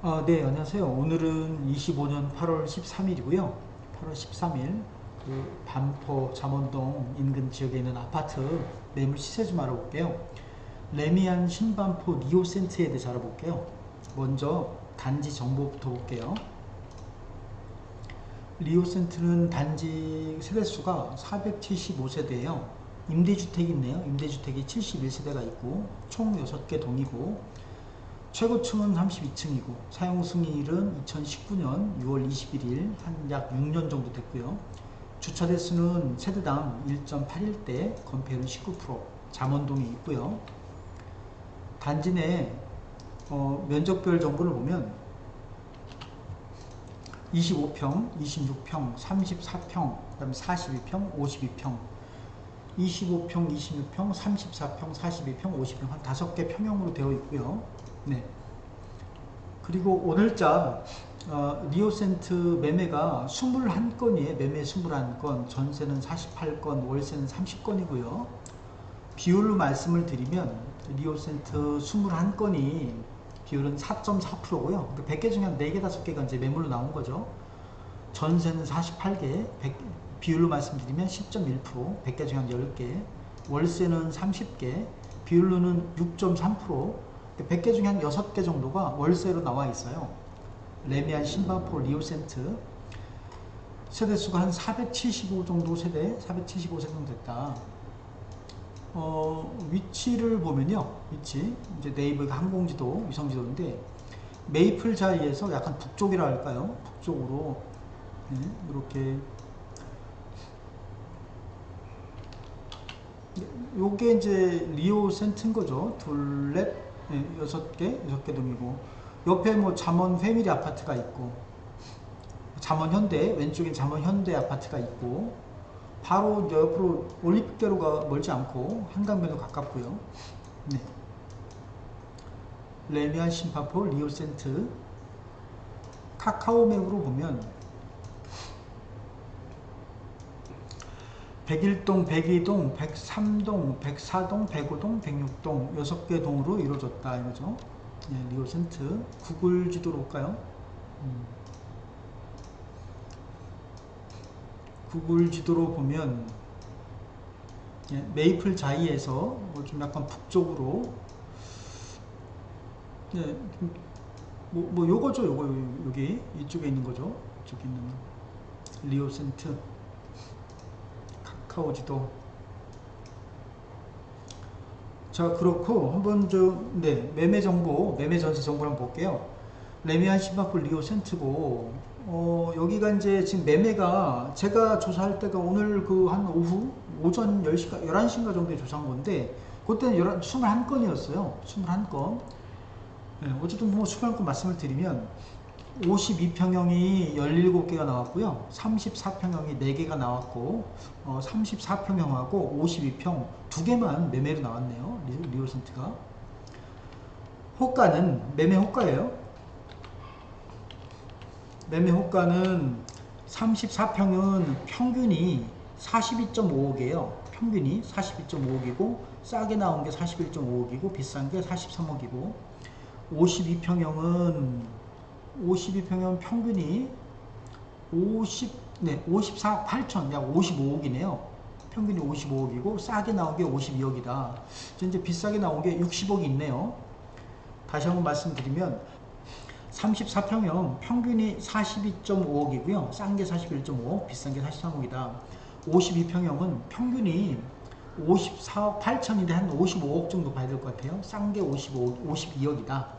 아, 네, 안녕하세요. 오늘은 25년 8월 13일이고요. 8월 13일 그 반포 잠원동 인근 지역에 있는 아파트 매물 시세 좀 알아볼게요. 레미안 신반포 리오센트에 대해서 알아볼게요. 먼저 단지 정보부터 볼게요. 리오센트는 단지 세대수가 475세대예요. 임대주택이 있네요. 임대주택이 71세대가 있고 총 6개 동이고 최고층은 32층이고 사용 승인일은 2019년 6월 21일 한 약 6년 정도 됐고요. 주차 대수는 세대당 1.81대, 건폐율은 19%, 잠원동이 있고요. 단지 내 어, 면적별 정보를 보면 25평, 26평, 34평, 그다음에 42평, 52평, 25평, 26평, 34평, 42평, 50평 한 다섯 개 평형으로 되어 있고요. 네. 그리고 오늘자 어, 리오센트 매매가 21건이에요. 매매 21건, 전세는 48건, 월세는 30건이고요. 비율로 말씀을 드리면 리오센트 21건이 비율은 4.4%고요. 100개 중에 한 4개, 5개가 이제 매물로 나온 거죠. 전세는 48개, 100, 비율로 말씀드리면 10.1%, 100개 중에 한 10개, 월세는 30개, 비율로는 6.3%, 100개 중에 한 6개 정도가 월세로 나와 있어요. 레미안 싱가포르 리오센트 세대수가 한 475 정도 세대, 475세대 정도 됐다. 어, 위치를 보면요. 위치, 이제 네이버 항공지도, 위성지도인데, 메이플 자리에서 약간 북쪽이라 할까요? 북쪽으로, 네, 이렇게. 요게 이제 리오 센트인 거죠. 둘, 넷, 네, 여섯 개, 여섯 개 동이고 옆에 뭐 잠원 회밀리 아파트가 있고 잠원 현대 왼쪽에 잠원 현대 아파트가 있고 바로 옆으로 올림픽대로가 멀지 않고 한강변도 가깝고요. 네. 레미안 심파포 리오센트 카카오맵으로 보면 101동, 102동, 103동, 104동, 105동, 106동 6개 동으로 이루어졌다 이거죠. 예, 리오센트 구글 지도로 볼까요? 음. 구글 지도로 보면 예, 메이플 자이에서 뭐 좀 약간 북쪽으로 예, 뭐, 뭐 요거죠 요거 여기 이쪽에 있는 거죠 이쪽에 있는 리오센트 카카오 지도. 자 그렇고 한번 좀 네, 매매 정보 매매 전세 정보를 한번 볼게요. 레미안 싱가폴 리오 센트고 어, 여기가 이제 지금 매매가 제가 조사할 때가 오늘 그 한 오후 오전 10시가 11시인가 정도에 조사한 건데 그때는 21건이었어요. 21건. 네, 어쨌든 뭐 21건 말씀을 드리면 52평형이 17개가 나왔고요. 34평형이 4개가 나왔고 어, 34평형하고 52평 2개만 매매로 나왔네요. 리오센트가. 호가는 매매 호가예요. 매매 호가는 34평은 평균이 42.5억이에요. 평균이 42.5억이고 싸게 나온 게 41.5억이고 비싼 게 43억이고 52평형은 52평형 평균이 50, 네, 54억 8천, 약 55억이네요. 평균이 55억이고 싸게 나온 게 52억이다. 이제 비싸게 나온 게 60억이 있네요. 다시 한번 말씀드리면 34평형 평균이 42.5억이고요. 싼 게 41.5억, 비싼 게 43억이다. 52평형은 평균이 54억 8천인데 한 55억 정도 봐야 될 것 같아요. 싼 게 55억, 52억이다.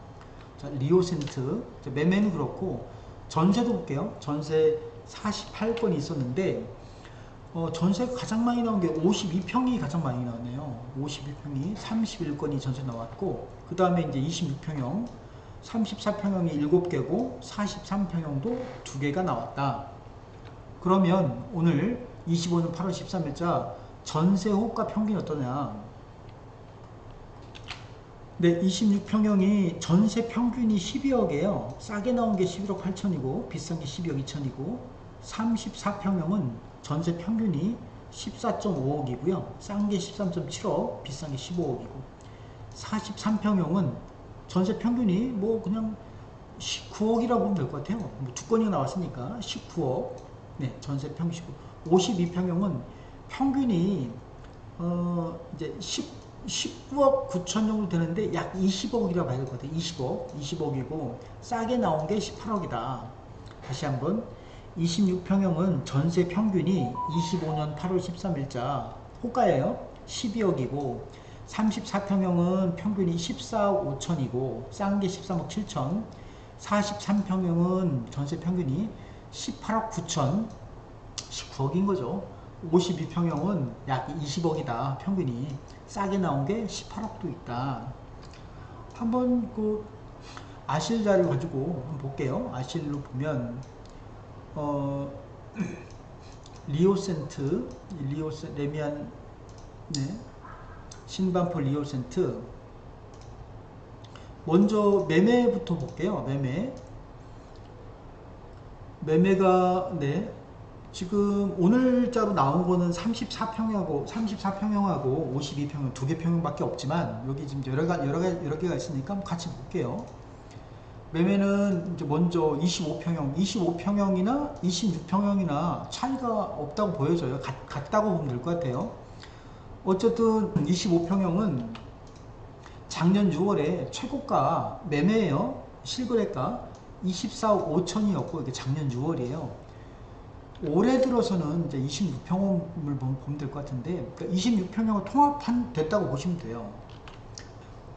자, 리오센트 매매는 그렇고 전세도 볼게요. 전세 48건이 있었는데 어, 전세가 가장 많이 나온 게 52평이 가장 많이 나왔네요. 52평이 31건이 전세 나왔고 그 다음에 이제 26평형 34평형이 7개고 43평형도 2개가 나왔다. 그러면 오늘 25년 8월 13일자 전세 호가 평균이 어떠냐 네, 26평형이 전세 평균이 12억이에요. 싸게 나온 게 11억 8천이고 비싼 게 12억 2천이고 34평형은 전세 평균이 14.5억이고요. 싼 게 13.7억, 비싼 게 15억이고 43평형은 전세 평균이 뭐 그냥 19억이라고 보면 될 것 같아요. 뭐 두 건이 나왔으니까 19억. 네, 전세 평 19. 52평형은 평균이 어 이제 10 19억 9천 정도 되는데 약 20억이라고 봐야 될 것 같아요. 20억, 20억이고 싸게 나온 게 18억이다. 다시 한번 26평형은 전세 평균이 25년 8월 13일자 호가예요. 12억이고 34평형은 평균이 14억 5천이고 싼 게 13억 7천 43평형은 전세 평균이 18억 9천 19억인 거죠. 52평형은 약 20억이다. 평균이 싸게 나온 게 18억도 있다. 한번 그 아실자를 가지고 한번 볼게요. 아실로 보면 어 리오센트 리오센 레미안 네 신반포 리오센트 먼저 매매부터 볼게요. 매매 매매가 네 지금 오늘자로 나온 거는 34평형하고 34평형하고 52평형 두 개 평형밖에 없지만 여기 지금 여러 가 여러 가 여러 개가 있으니까 같이 볼게요. 매매는 이제 먼저 25평형, 25평형이나 26평형이나 차이가 없다고 보여져요. 같, 같다고 보면 될 것 같아요. 어쨌든 25평형은 작년 6월에 최고가 매매예요. 실거래가 24억 5천이었고 이게 작년 6월이에요. 올해 들어서는 이제 26평형을 보면 될 것 같은데 그러니까 26평형을 통합한 됐다고 보시면 돼요.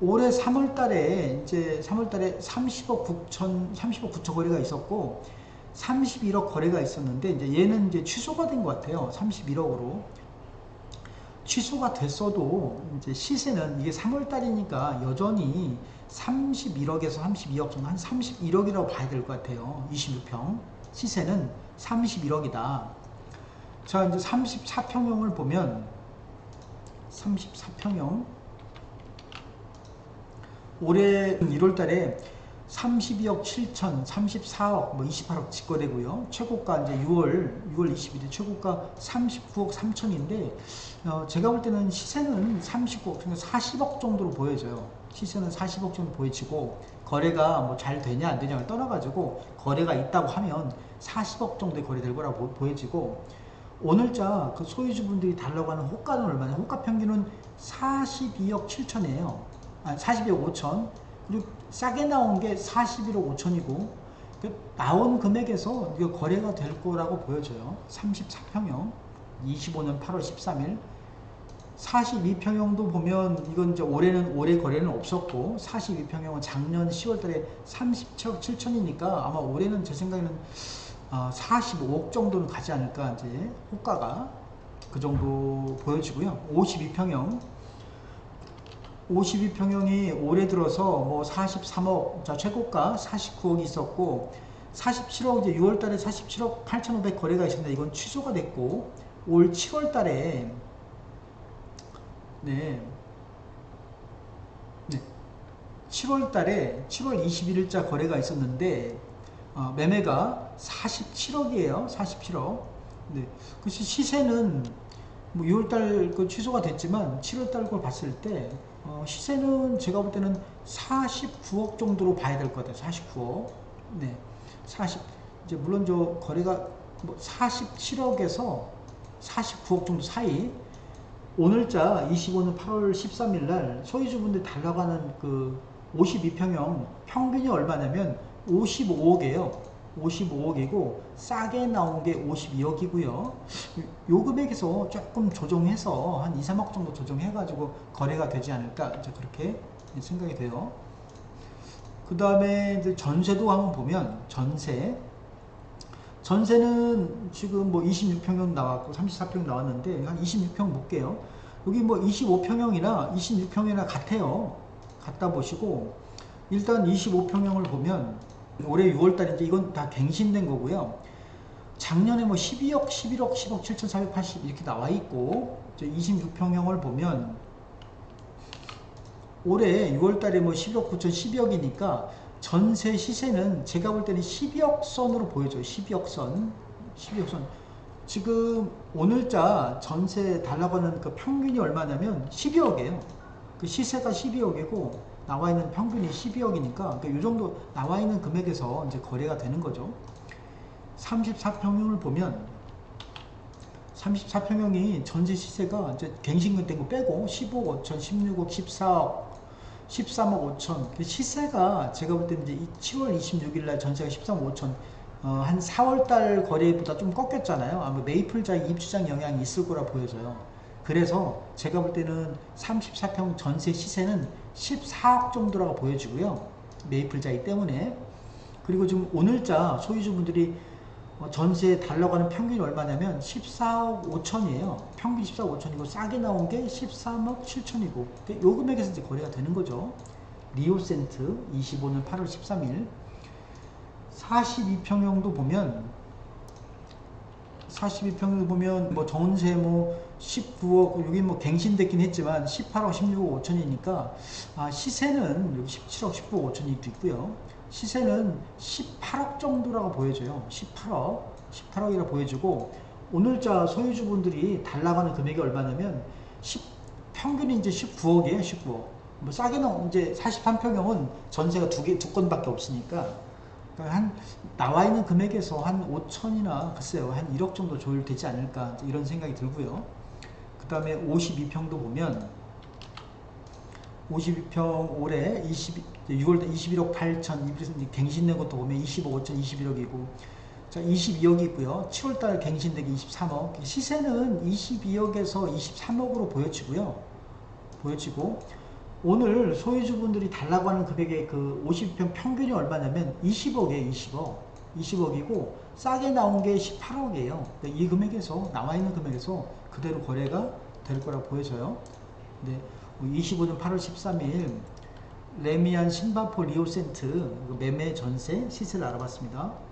올해 3월 달에 이제 3월 달에 30억 9천 30억 9천 거래가 있었고 31억 거래가 있었는데 이제 얘는 이제 취소가 된 것 같아요. 31억으로. 취소가 됐어도 이제 시세는 이게 3월 달이니까 여전히 31억에서 32억 정도 한 31억이라고 봐야 될 것 같아요. 26평. 시세는 31억이다. 자, 이제 34평형을 보면 34평형 올해 1월 달에 32억 7천, 34억, 뭐 28억 직거래고요. 최고가 이제 6월 6월 20일에 최고가 39억 3천인데 어, 제가 볼 때는 시세는 39억, 그러니까 40억 정도로 보여져요. 시세는 40억 정도 보여지고 거래가 뭐 잘 되냐 안 되냐를 떠나가지고 거래가 있다고 하면 40억 정도의 거래될 거라고 보여지고 오늘자 그 소유주분들이 달라고 하는 호가는 얼마냐? 호가 평균은 42억 7천이에요. 아, 42억 5천. 그리고 싸게 나온 게 41억 5천이고 그 나온 금액에서 이거 거래가 될 거라고 보여져요. 34평형 25년 8월 13일 42평형도 보면 이건 이제 올해는 올해 거래는 없었고 42평형은 작년 10월달에 37억 7천이니까 아마 올해는 제 생각에는 45억 어, 정도는 가지 않을까 이제 호가가 그 정도 보여지고요. 52평형 52평형이 올해 들어서 뭐 43억, 자, 최고가 49억이 있었고, 47억, 이제 6월 달에 47억 8,500 거래가 있었는데, 이건 취소가 됐고, 올 7월 달에, 네, 네, 7월 달에, 7월 21일자 거래가 있었는데, 어, 매매가 47억이에요. 47억. 네. 그 시세는 뭐 6월 달 그 취소가 됐지만 7월 달 걸 봤을 때 어, 시세는 제가 볼 때는 49억 정도로 봐야 될 것 같아요. 49억. 네. 40. 이제 물론 저 거래가 뭐 47억에서 49억 정도 사이 오늘자 25년 8월 13일 날 소유주분들 달라고 하는 그 52평형 평균이 얼마냐면 55억이에요. 55억이고 싸게 나온 게 52억이고요. 요 금액에서 조금 조정해서 한 2, 3억 정도 조정해 가지고 거래가 되지 않을까 이제 그렇게 생각이 돼요. 그 다음에 전세도 한번 보면 전세 전세는 지금 뭐 26평형 나왔고 34평 나왔는데 한 26평 볼게요. 여기 뭐 25평형이나 26평이나 같아요. 갖다 보시고 일단 25평형을 보면 올해 6월달인데 이건 다 갱신된 거고요. 작년에 뭐 12억, 11억, 10억, 7,480 이렇게 나와 있고 26평형을 보면 올해 6월달에 뭐 10억 9천 12억이니까 전세 시세는 제가 볼 때는 12억 선으로 보여져요. 12억 선, 12억 선. 지금 오늘자 전세 달라고 하는 그 평균이 얼마냐면 12억이에요. 그 시세가 12억이고 나와 있는 평균이 12억이니까 그이 정도 나와 있는 금액에서 이제 거래가 되는 거죠. 34평형을 보면 34평형이 전세 시세가 이제 갱신된 거 빼고 15억 5천, 16억, 14억, 13억 5천. 그 시세가 제가 볼 때는 이제 7월 26일 날 전세가 13억 5천. 어, 한 4월 달 거래보다 좀 꺾였잖아요. 아마 메이플자의 입주장 영향이 있을 거라 보여져요. 그래서 제가 볼 때는 34평 전세 시세는 14억 정도라고 보여지고요. 메이플자이 때문에. 그리고 지금 오늘자 소유주분들이 어, 전세 달라고 하는 평균이 얼마냐면 14억 5천이에요. 평균 14억 5천이고 싸게 나온 게 13억 7천이고 요 금액에서 이제 거래가 되는 거죠. 리오센트 25년 8월 13일 42평형도 보면 42평을 보면 뭐 전세 뭐 19억 여기 뭐 갱신됐긴 했지만 18억 16억 5천이니까 아 시세는 여기 17억 19억 5천이 있고요 시세는 18억 정도라고 보여져요. 18억 18억이라 보여지고 오늘자 소유주분들이 달라가는 금액이 얼마냐면 10, 평균이 이제 19억이에요 19억. 뭐 싸게 나온 이제 43평형은 전세가 두 개 두 건밖에 없으니까. 그러니까 한 나와 있는 금액에서 한 5천이나 글쎄요 한 1억 정도 조율되지 않을까 이런 생각이 들고요. 그 다음에 52평도 보면 52평 올해 20, 6월 21억 8천 이래서 이제 갱신된 것도 보면 25억 5천 21억이고 자 22억이 있고요. 7월달 갱신되기 23억 시세는 22억에서 23억으로 보여지고요. 보여지고 오늘 소유주분들이 달라고 하는 금액의 그 50평 평균이 얼마냐면 20억이에요, 20억. 20억이고 싸게 나온 게 18억이에요. 이 금액에서 나와 있는 금액에서 그대로 거래가 될 거라 보여져요. 네, 25년 8월 13일 레미안 싱가포 리오센트 매매 전세 시세를 알아봤습니다.